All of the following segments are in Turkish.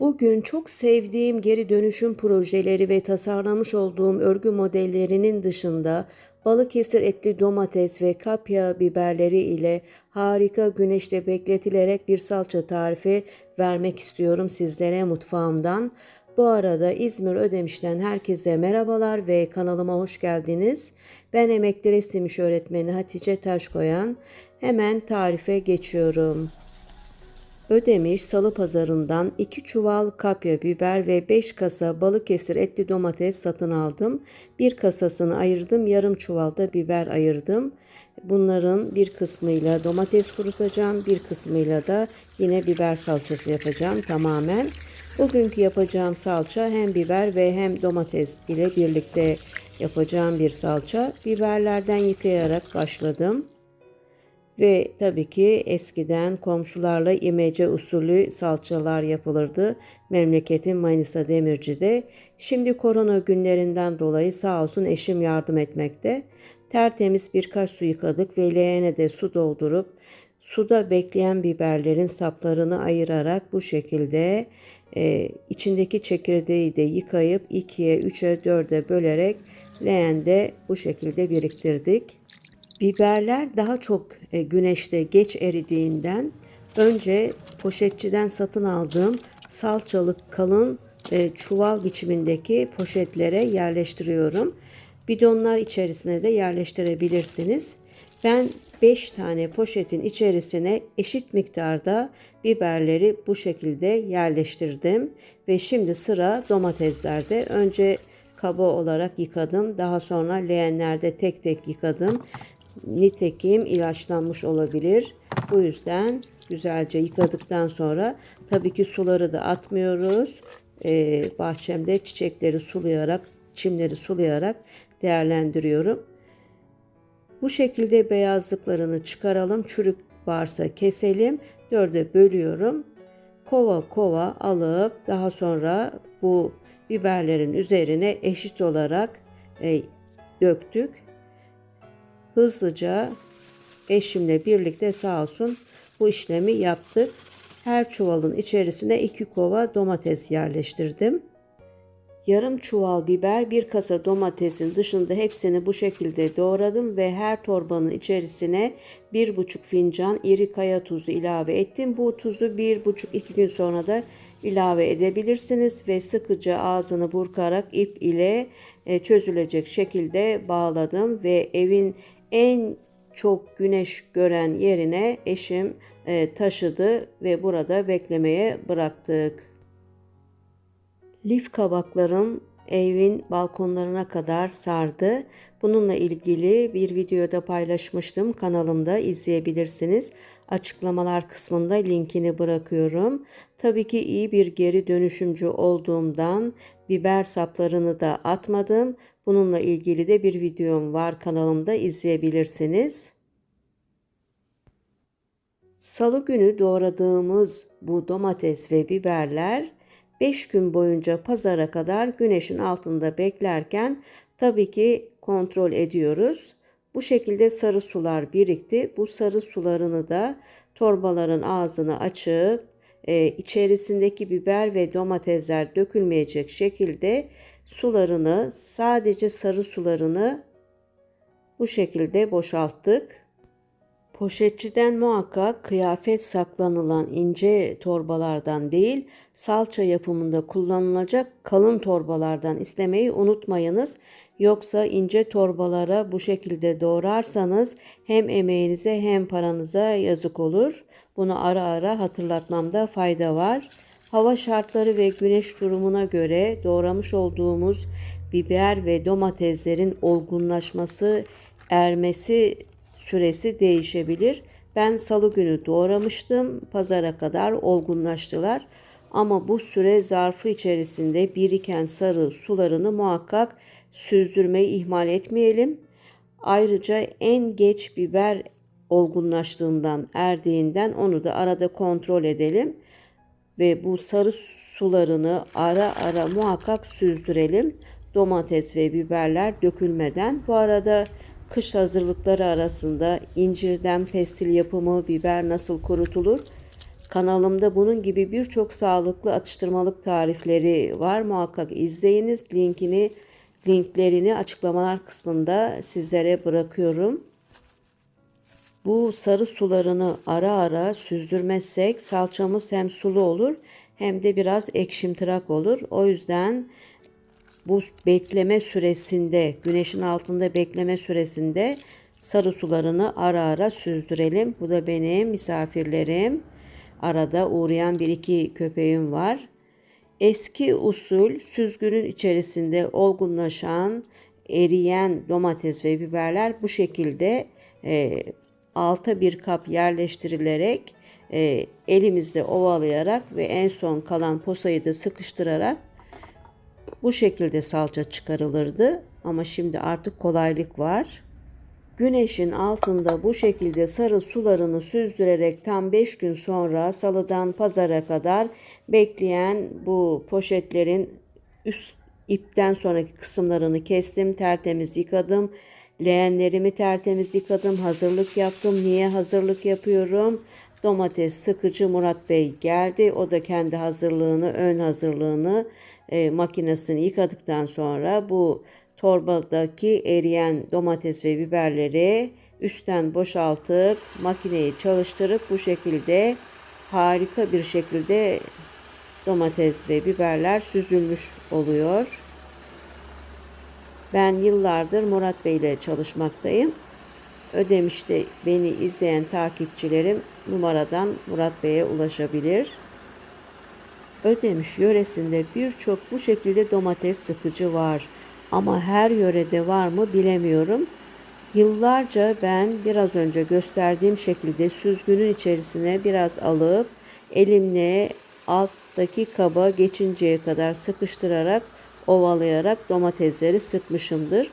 Bugün çok sevdiğim geri dönüşüm projeleri ve tasarlamış olduğum örgü modellerinin dışında Balıkesir etli domates ve kapya biberleri ile harika güneşte bekletilerek bir salça tarifi vermek istiyorum sizlere mutfağımdan. Bu arada İzmir Ödemiş'ten herkese merhabalar ve kanalıma hoş geldiniz. Ben emekli resim öğretmeni Hatice Taşkoyan. Hemen tarife geçiyorum. Ödemiş Salı Pazarı'ndan 2 çuval kapya biber ve 5 kasa Balıkesir etli domates satın aldım. Bir kasasını ayırdım, yarım çuvalda biber ayırdım. Bunların bir kısmıyla domates kurutacağım, bir kısmıyla da yine biber salçası yapacağım tamamen. Bugünkü yapacağım salça hem biber ve hem domates ile birlikte yapacağım bir salça. Biberlerden yıkayarak başladım. Ve tabii ki eskiden komşularla imece usulü salçalar yapılırdı. Memleketim Manisa Demirci'de. Şimdi korona günlerinden dolayı sağ olsun eşim yardım etmekte. Tertemiz birkaç su yıkadık ve leğene de su doldurup suda bekleyen biberlerin saplarını ayırarak bu şekilde e, içindeki çekirdeği de yıkayıp 2'ye, 3'e, 4'e bölerek leğende bu şekilde biriktirdik. Biberler daha çok e, güneşte geç eridiğinden önce poşetçiden satın aldığım salçalık kalın e, çuval biçimindeki poşetlere yerleştiriyorum. Bidonlar içerisine de yerleştirebilirsiniz. Ben 5 tane poşetin içerisine eşit miktarda biberleri bu şekilde yerleştirdim ve şimdi sıra domateslerde. Önce kaba olarak yıkadım. Daha sonra leğenlerde tek tek yıkadım. Nitekim ilaçlanmış olabilir. Bu yüzden güzelce yıkadıktan sonra tabii ki suları da atmıyoruz. Ee, bahçemde çiçekleri sulayarak, çimleri sulayarak değerlendiriyorum. Bu şekilde beyazlıklarını çıkaralım. Çürük varsa keselim. Dörde bölüyorum. Kova kova alıp daha sonra bu biberlerin üzerine eşit olarak e, döktük hızlıca eşimle birlikte sağ olsun bu işlemi yaptık. Her çuvalın içerisine iki kova domates yerleştirdim. Yarım çuval biber, bir kasa domatesin dışında hepsini bu şekilde doğradım ve her torbanın içerisine bir buçuk fincan iri kaya tuzu ilave ettim. Bu tuzu bir buçuk iki gün sonra da ilave edebilirsiniz ve sıkıca ağzını burkarak ip ile e, çözülecek şekilde bağladım ve evin en çok güneş gören yerine eşim e, taşıdı ve burada beklemeye bıraktık. Lif kabaklarım evin balkonlarına kadar sardı. Bununla ilgili bir videoda paylaşmıştım. Kanalımda izleyebilirsiniz. Açıklamalar kısmında linkini bırakıyorum. Tabii ki iyi bir geri dönüşümcü olduğumdan biber saplarını da atmadım. Bununla ilgili de bir videom var kanalımda izleyebilirsiniz. Salı günü doğradığımız bu domates ve biberler 5 gün boyunca pazara kadar güneşin altında beklerken tabii ki kontrol ediyoruz. Bu şekilde sarı sular birikti. Bu sarı sularını da torbaların ağzını açıp e, içerisindeki biber ve domatesler dökülmeyecek şekilde sularını sadece sarı sularını bu şekilde boşalttık. Poşetçiden muhakkak kıyafet saklanılan ince torbalardan değil, salça yapımında kullanılacak kalın torbalardan istemeyi unutmayınız. Yoksa ince torbalara bu şekilde doğrarsanız hem emeğinize hem paranıza yazık olur. Bunu ara ara hatırlatmamda fayda var. Hava şartları ve güneş durumuna göre doğramış olduğumuz biber ve domateslerin olgunlaşması, ermesi süresi değişebilir. Ben salı günü doğramıştım. Pazara kadar olgunlaştılar. Ama bu süre zarfı içerisinde biriken sarı sularını muhakkak süzdürmeyi ihmal etmeyelim. Ayrıca en geç biber olgunlaştığından, erdiğinden onu da arada kontrol edelim. Ve bu sarı sularını ara ara muhakkak süzdürelim. Domates ve biberler dökülmeden. Bu arada kış hazırlıkları arasında incirden pestil yapımı, biber nasıl kurutulur Kanalımda bunun gibi birçok sağlıklı atıştırmalık tarifleri var. Muhakkak izleyiniz. Linkini linklerini açıklamalar kısmında sizlere bırakıyorum. Bu sarı sularını ara ara süzdürmezsek salçamız hem sulu olur hem de biraz ekşimtırak olur. O yüzden bu bekleme süresinde, güneşin altında bekleme süresinde sarı sularını ara ara süzdürelim. Bu da benim misafirlerim. Arada uğrayan bir iki köpeğim var. Eski usul süzgünün içerisinde olgunlaşan, eriyen domates ve biberler bu şekilde e, alta bir kap yerleştirilerek e, elimizde ovalayarak ve en son kalan posayı da sıkıştırarak bu şekilde salça çıkarılırdı. Ama şimdi artık kolaylık var. Güneşin altında bu şekilde sarı sularını süzdürerek tam 5 gün sonra salıdan pazara kadar bekleyen bu poşetlerin üst ipten sonraki kısımlarını kestim, tertemiz yıkadım. Leğenlerimi tertemiz yıkadım, hazırlık yaptım. Niye hazırlık yapıyorum? Domates sıkıcı Murat Bey geldi. O da kendi hazırlığını, ön hazırlığını e, makinesini yıkadıktan sonra bu torbadaki eriyen domates ve biberleri üstten boşaltıp makineyi çalıştırıp bu şekilde harika bir şekilde domates ve biberler süzülmüş oluyor. Ben yıllardır Murat Bey ile çalışmaktayım. Ödemiş'te beni izleyen takipçilerim numaradan Murat Bey'e ulaşabilir. Ödemiş yöresinde birçok bu şekilde domates sıkıcı var. Ama her yörede var mı bilemiyorum. Yıllarca ben biraz önce gösterdiğim şekilde süzgünün içerisine biraz alıp elimle alttaki kaba geçinceye kadar sıkıştırarak ovalayarak domatesleri sıkmışımdır.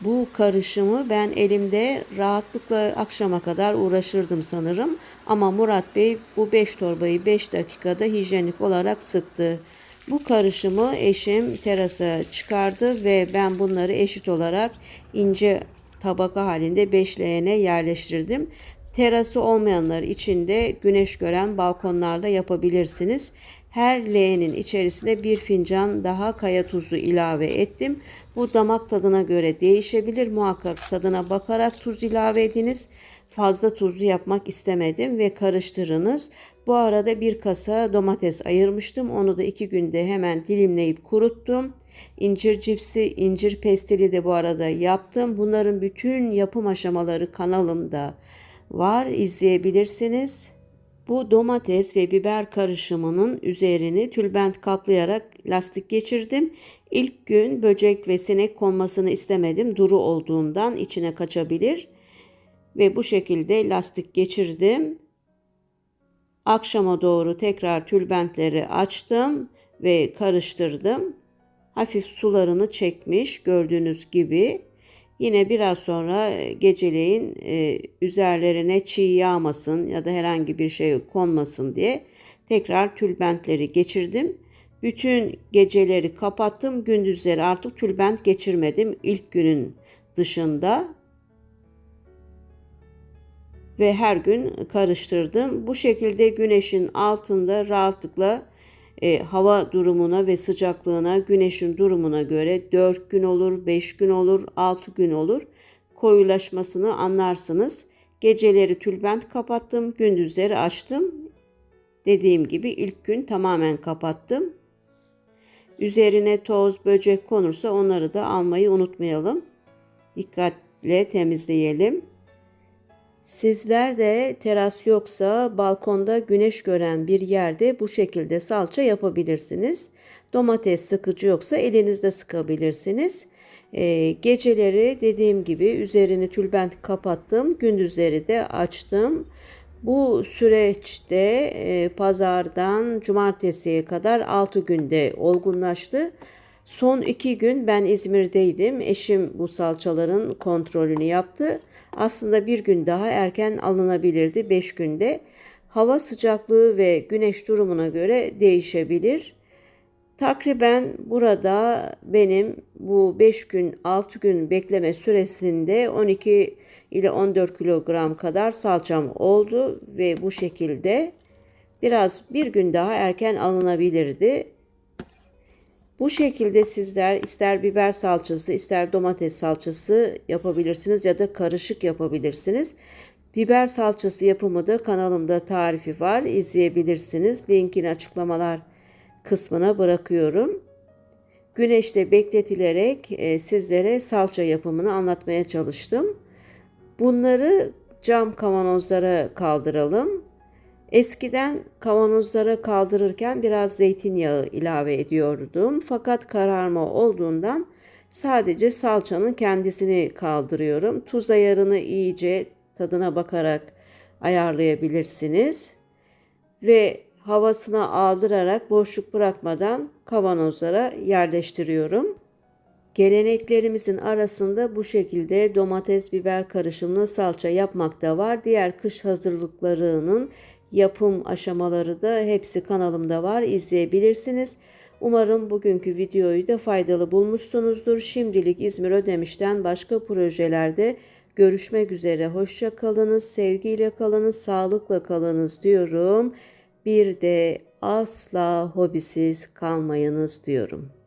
Bu karışımı ben elimde rahatlıkla akşama kadar uğraşırdım sanırım. Ama Murat Bey bu 5 torbayı 5 dakikada hijyenik olarak sıktı. Bu karışımı eşim terasa çıkardı ve ben bunları eşit olarak ince tabaka halinde beşleyene yerleştirdim. Terası olmayanlar için de güneş gören balkonlarda yapabilirsiniz. Her leğenin içerisine bir fincan daha kaya tuzu ilave ettim. Bu damak tadına göre değişebilir. Muhakkak tadına bakarak tuz ilave ediniz. Fazla tuzlu yapmak istemedim ve karıştırınız. Bu arada bir kasa domates ayırmıştım. Onu da iki günde hemen dilimleyip kuruttum. İncir cipsi, incir pestili de bu arada yaptım. Bunların bütün yapım aşamaları kanalımda var. İzleyebilirsiniz. Bu domates ve biber karışımının üzerini tülbent katlayarak lastik geçirdim. İlk gün böcek ve sinek konmasını istemedim. Duru olduğundan içine kaçabilir. Ve bu şekilde lastik geçirdim. Akşama doğru tekrar tülbentleri açtım ve karıştırdım. Hafif sularını çekmiş gördüğünüz gibi. Yine biraz sonra e, geceleyin e, üzerlerine çiğ yağmasın ya da herhangi bir şey konmasın diye tekrar tülbentleri geçirdim. Bütün geceleri kapattım. Gündüzleri artık tülbent geçirmedim ilk günün dışında. Ve her gün karıştırdım. Bu şekilde güneşin altında rahatlıkla e, hava durumuna ve sıcaklığına, güneşin durumuna göre 4 gün olur, 5 gün olur, 6 gün olur. Koyulaşmasını anlarsınız. Geceleri tülbent kapattım, gündüzleri açtım. Dediğim gibi ilk gün tamamen kapattım. Üzerine toz, böcek konursa onları da almayı unutmayalım. Dikkatle temizleyelim. Sizler de teras yoksa balkonda güneş gören bir yerde bu şekilde salça yapabilirsiniz. Domates sıkıcı yoksa elinizde sıkabilirsiniz. Ee, geceleri dediğim gibi üzerini tülbent kapattım. Gündüzleri de açtım. Bu süreçte e, pazardan cumartesiye kadar 6 günde olgunlaştı. Son 2 gün ben İzmir'deydim. Eşim bu salçaların kontrolünü yaptı. Aslında bir gün daha erken alınabilirdi 5 günde. Hava sıcaklığı ve güneş durumuna göre değişebilir. Takriben burada benim bu 5 gün 6 gün bekleme süresinde 12 ile 14 kilogram kadar salçam oldu ve bu şekilde biraz bir gün daha erken alınabilirdi. Bu şekilde sizler ister biber salçası ister domates salçası yapabilirsiniz ya da karışık yapabilirsiniz. Biber salçası yapımı da kanalımda tarifi var izleyebilirsiniz. Linkini açıklamalar kısmına bırakıyorum. Güneşte bekletilerek e, sizlere salça yapımını anlatmaya çalıştım. Bunları cam kavanozlara kaldıralım. Eskiden kavanozlara kaldırırken biraz zeytinyağı ilave ediyordum. Fakat kararma olduğundan sadece salçanın kendisini kaldırıyorum. Tuz ayarını iyice tadına bakarak ayarlayabilirsiniz. Ve havasına aldırarak boşluk bırakmadan kavanozlara yerleştiriyorum. Geleneklerimizin arasında bu şekilde domates biber karışımlı salça yapmak da var. Diğer kış hazırlıklarının yapım aşamaları da hepsi kanalımda var. İzleyebilirsiniz. Umarım bugünkü videoyu da faydalı bulmuşsunuzdur. Şimdilik İzmir Ödemiş'ten başka projelerde görüşmek üzere. Hoşça kalınız, sevgiyle kalınız, sağlıkla kalınız diyorum. Bir de asla hobisiz kalmayınız diyorum.